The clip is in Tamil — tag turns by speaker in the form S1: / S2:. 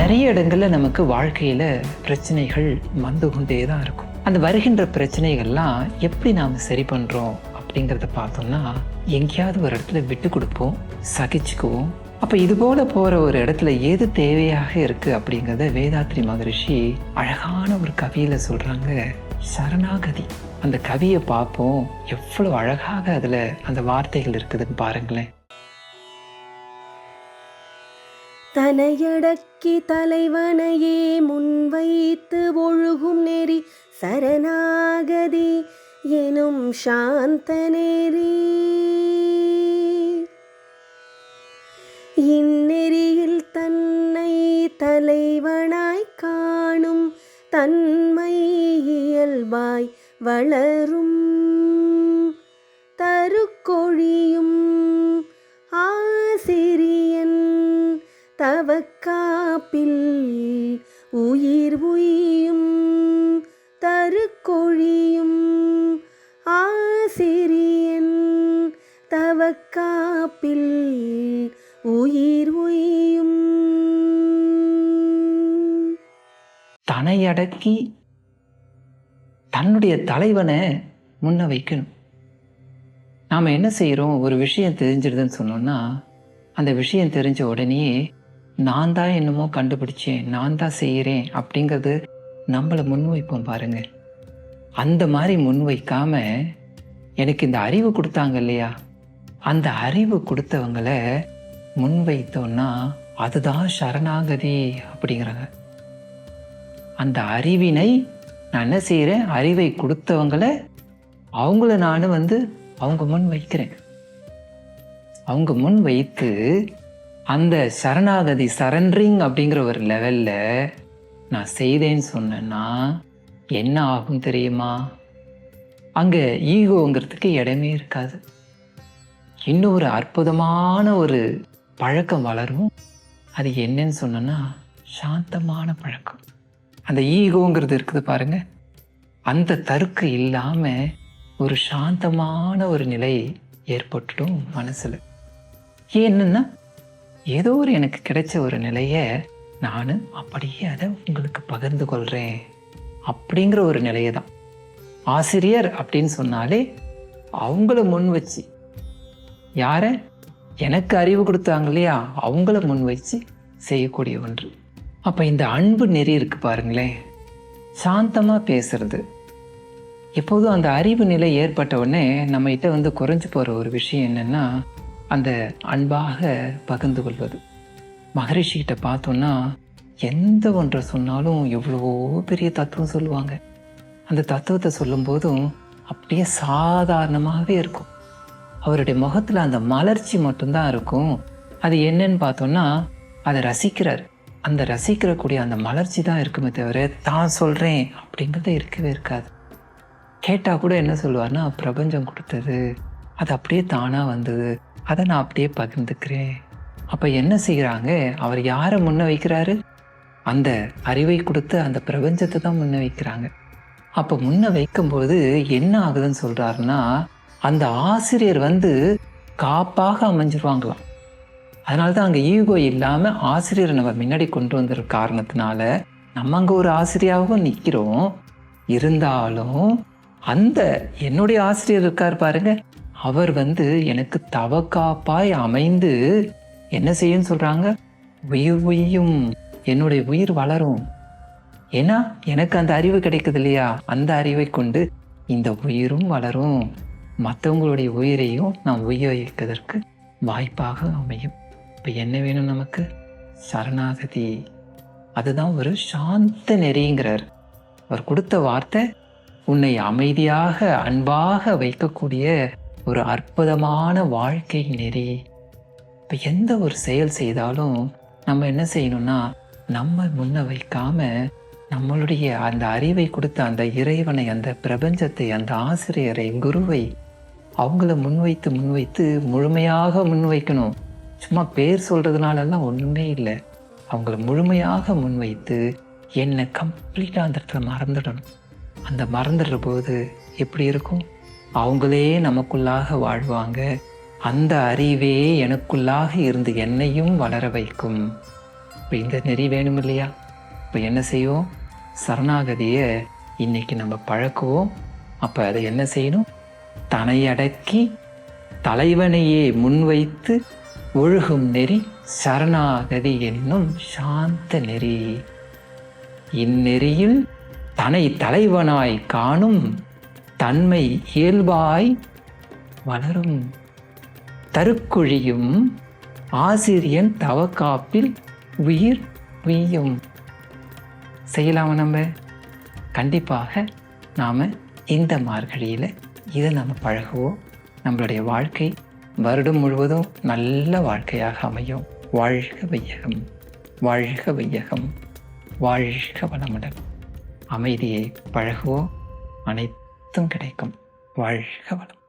S1: நிறைய இடங்கள்ல நமக்கு வாழ்க்கையில பிரச்சனைகள் வந்து கொண்டே தான் இருக்கும். அந்த வருகின்ற பிரச்சனைகள்லாம் எப்படி நாம சரி பண்றோம் அப்படிங்கிறத பார்த்தோம்னா எங்கேயாவது ஒரு இடத்துல விட்டு கொடுப்போம் சகிச்சுக்குவோம். அப்ப இது போல போற ஒரு இடத்துல எது தேவையாக இருக்கு அப்படிங்கிறத வேதாத்ரி மகரிஷி அழகான ஒரு கவியில சொல்றாங்க சரணாகதி. அந்த கவியை பார்ப்போம். எவ்வளவு அழகாக அதுல அந்த வார்த்தைகள் இருக்குதுன்னு பாருங்களேன்.
S2: தனையடக்கி தலைவனையே முன்வைத்து ஒழுகும் நெறி சரணாகதி எனும் சாந்த நெறி இந்நெறியில் தன்னை தலைவனாய் காணும் தன்மை இயல்பாய் வளரும். தருக்கொழியும் தவக்காப்பில் உயிர் உயும் தருக்கொழியும் ஆசிரியன். தவக்காப்பில் உயிர் உயும்
S1: தனையடக்கி தன்னுடைய தலைவனை முன்ன வைக்கணும். நாம் என்ன செய்கிறோம் ஒரு விஷயம் தெரிஞ்சிடுதுன்னு சொன்னோன்னா அந்த விஷயம் தெரிஞ்ச உடனே நான் தான் என்னமோ கண்டுபிடிச்சேன் நான் தான் செய்கிறேன் அப்படிங்கிறது நம்மளை முன்வைப்போம் பாருங்க. அந்த மாதிரி முன்வைக்காம எனக்கு இந்த அறிவு கொடுத்தாங்க இல்லையா? அந்த அறிவு கொடுத்தவங்கள முன்வைத்தோன்னா அதுதான் சரணாகதி அப்படிங்கிறாங்க. அந்த அறிவினை நான் என்ன செய்கிறேன் அறிவை கொடுத்தவங்கள அவங்கள நான் வந்து அவங்க முன் வைக்கிறேன். அவங்க முன் வைத்து அந்த சரணாகதி சரண்டரிங் அப்படிங்கிற ஒரு லெவலில் நான் செய்தேன்னு சொன்னேன்னா என்ன ஆகும் தெரியுமா? அங்கே ஈகோங்கிறதுக்கு இடமே இருக்காது. இன்னும் ஒரு அற்புதமான ஒரு பழக்கம் வளரும். அது என்னன்னு சொன்னோன்னா சாந்தமான பழக்கம். அந்த ஈகோங்கிறது இருக்குது பாருங்க. அந்த தருக்கு இல்லாமல் ஒரு சாந்தமான ஒரு நிலை ஏற்பட்டுடும் மனசில். என்னென்னா ஏதோ ஒரு எனக்கு கிடைச்ச ஒரு நிலையை நான் அப்படியே அதை உங்களுக்கு பகிர்ந்து கொள்கிறேன் அப்படிங்கிற ஒரு நிலையை தான் ஆசிரியர் அப்படின்னு சொன்னாலே அவங்கள முன் வச்சு. யார? எனக்கு அறிவு கொடுத்தாங்க இல்லையா? அவங்கள முன் வச்சு செய்யக்கூடிய ஒன்று. அப்போ இந்த அன்பு நெறி இருக்கு பாருங்களேன். சாந்தமாக பேசுறது. எப்போதும் அந்த அறிவு நிலை ஏற்பட்ட உடனே நம்மகிட்ட வந்து குறைஞ்சி போகிற ஒரு விஷயம் என்னென்னா அந்த அன்பாக பகிர்ந்து கொள்வது. மகரிஷிகிட்ட பார்த்தோன்னா எந்த ஒன்றை சொன்னாலும் எவ்வளவோ பெரிய தத்துவம் சொல்லுவாங்க. அந்த தத்துவத்தை சொல்லும்போதும் அப்படியே சாதாரணமாகவே இருக்கும். அவருடைய முகத்தில் அந்த மலர்ச்சி மட்டும்தான் இருக்கும். அது என்னன்னு பார்த்தோன்னா அதை ரசிக்கிறார். அந்த ரசிக்கிறக்கூடிய அந்த மலர்ச்சி தான் இருக்குமே தவிர தான் சொல்கிறேன் அப்படிங்கிறது இருக்கவே இருக்காது. கேட்டால் கூட என்ன சொல்லுவார்னா பிரபஞ்சம் கொடுத்தது அது அப்படியே தானாக வந்தது அதை நான் அப்படியே பகிர்ந்துக்கிறேன். அப்போ என்ன செய்கிறாங்க அவர் யாரை முன்ன வைக்கிறாரு அந்த அறிவை கொடுத்து அந்த பிரபஞ்சத்தை தான் முன்ன வைக்கிறாங்க அப்போ முன்ன வைக்கும்போது என்ன ஆகுதுன்னு சொல்கிறாருன்னா அந்த ஆசிரியர் வந்து காப்பாக அமைஞ்சிருவாங்களாம். அதனால தான் அங்கே ஈகோ இல்லாமல் ஆசிரியரை நம்ம முன்னாடி கொண்டு வந்திருக்க காரணத்தினால நம்ம அங்கே ஒரு ஆசிரியாகவும் நிற்கிறோம் இருந்தாலும் அந்த என்னுடைய ஆசிரியர் இருக்கார் பாருங்கள் அவர் வந்து எனக்கு தவக்காப்பாய் அமைந்து என்ன செய்யும்னு சொல்கிறாங்க உயிர் உய்யும். என்னுடைய உயிர் வளரும். ஏன்னா எனக்கு அந்த அறிவு கிடைக்குது இல்லையா? அந்த அறிவை கொண்டு இந்த உயிரும் வளரும். மற்றவங்களுடைய உயிரையும் நான் உயிர் வைப்பதற்கு வாய்ப்பாக அமையும். இப்போ என்ன வேணும் நமக்கு? சரணாகதி. அதுதான் ஒரு சாந்த நெறிங்கிறார். அவர் கொடுத்த வார்த்தை உன்னை அமைதியாக அன்பாக வைக்கக்கூடிய ஒரு அற்புதமான வாழ்க்கை நெறி இப்போ எந்த ஒரு செயல் செய்தாலும் நம்ம என்ன செய்யணும்னா நம்ம முன்ன வைக்காம நம்மளுடைய அந்த அறிவை கொடுத்த அந்த இறைவனை அந்த பிரபஞ்சத்தை அந்த ஆசிரியரை குருவை அவங்கள முன்வைத்து முன்வைத்து முழுமையாக முன்வைக்கணும் சும்மா பேர் சொல்கிறதுனாலலாம் ஒன்றுமே இல்லை. அவங்கள முழுமையாக முன்வைத்து என்னை கம்ப்ளீட்டாக அந்த இடத்துல மறந்துடணும். அந்த மறந்துடுற போது எப்படி இருக்கும்? அவங்களே நமக்குள்ளாக வாழ்வாங்க. அந்த அறிவே எனக்குள்ளாக இருந்து என்னையும் வளர வைக்கும். இப்போ இந்த நெறி வேணும் இல்லையா? இப்போ என்ன செய்வோம்? சரணாகதியை இன்னைக்கு நம்ம பழக்குவோம். அப்போ அதை என்ன செய்யணும்? தனையடக்கி தலைவனையே முன்வைத்து ஒழுகும் நெறி சரணாகதி என்னும் சாந்த நெறி. இந்நெறியில் தனை தலைவனாய் காணும் தன்மை இயல்பாய் வளரும். தருக்குழியும் ஆசிரியன் தவக்காப்பில் உயிர் உய்யும் செய்யலாமா நம்ம? கண்டிப்பாக நாம் இந்த மார்கழியில் இதை நம்ம பழகுவோம். நம்மளுடைய வாழ்க்கை வருடம் முழுவதும் நல்ல வாழ்க்கையாக அமையும். வாழ்க வையகம் வாழ்க வையகம் வாழ்க வளமுடன். அமைதியை பழகுவோம். அனைத்து அனைத்தும் கிடைக்கும். வாழ்க வளம்